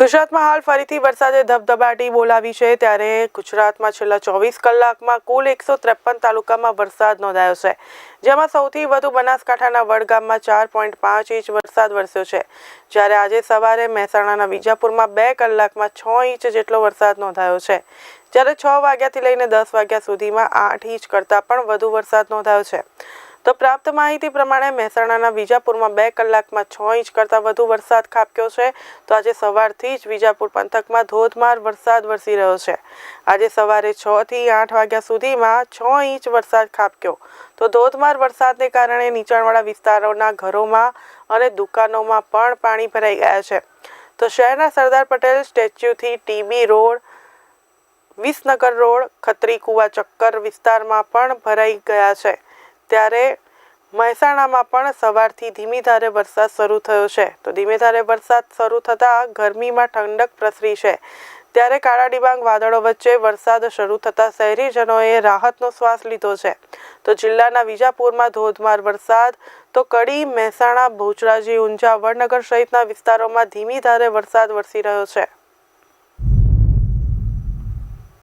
ગુજરાતમાં હાલ ફરીથી વરસાદે ધબધબાટી બોલાવી છે ત્યારે ગુજરાતમાં છેલ્લા ચોવીસ કલાકમાં કુલ એકસો ત્રેપન તાલુકામાં વરસાદ નોંધાયો છે, જેમાં સૌથી વધુ બનાસકાંઠાના વડગામમાં ચાર પોઈન્ટ પાંચ ઇંચ વરસાદ વરસ્યો છે. જ્યારે આજે સવારે મહેસાણાના વિજાપુરમાં બે કલાકમાં છ ઇંચ જેટલો વરસાદ નોંધાયો છે. જ્યારે છ વાગ્યાથી લઈને દસ વાગ્યા સુધીમાં આઠ ઇંચ કરતાં પણ વધુ વરસાદ નોંધાયો છે. તો પ્રાપ્ત માહિતી પ્રમાણે મહેસાણાના વિજાપુરમાં બે કલાકમાં છ ઇંચ કરતાં વધુ વરસાદ ખાબક્યો છે. તો આજે સવારથી જ વિજાપુર પંથકમાં ધોધમાર વરસાદ વરસી રહ્યો છે. આજે સવારે છ થી આઠ વાગ્યા સુધીમાં છ ઇંચ વરસાદ ખાબક્યો. તો ધોધમાર વરસાદને કારણે નીચાણવાળા વિસ્તારોના ઘરોમાં અને દુકાનોમાં પણ પાણી ભરાઈ ગયા છે. તો શહેરના Sardar Patel સ્ટેચ્યુથી TB road, Visnagar road Khatri Kuva ચક્કર વિસ્તારમાં પણ ભરાઈ ગયા છે. ત્યારે મહેસાણામાં પણ સવારથી ધીમી ધારે વરસાદ શરૂ થયો છે. તો ધીમે ધારે વરસાદ શરૂ થતાં ગરમીમાં ઠંડક પ્રસરી છે. ત્યારે કાળા ડિબાંગ વાદળો વચ્ચે વરસાદ શરૂ થતાં શહેરીજનોએ રાહતનો શ્વાસ લીધો છે. તો જિલ્લાના વિજાપુરમાં ધોધમાર વરસાદ, તો કડી, મહેસાણા, બહુચરાજી, ઊંઝા, વડનગર સહિતના વિસ્તારોમાં ધીમી ધારે વરસાદ વરસી રહ્યો છે.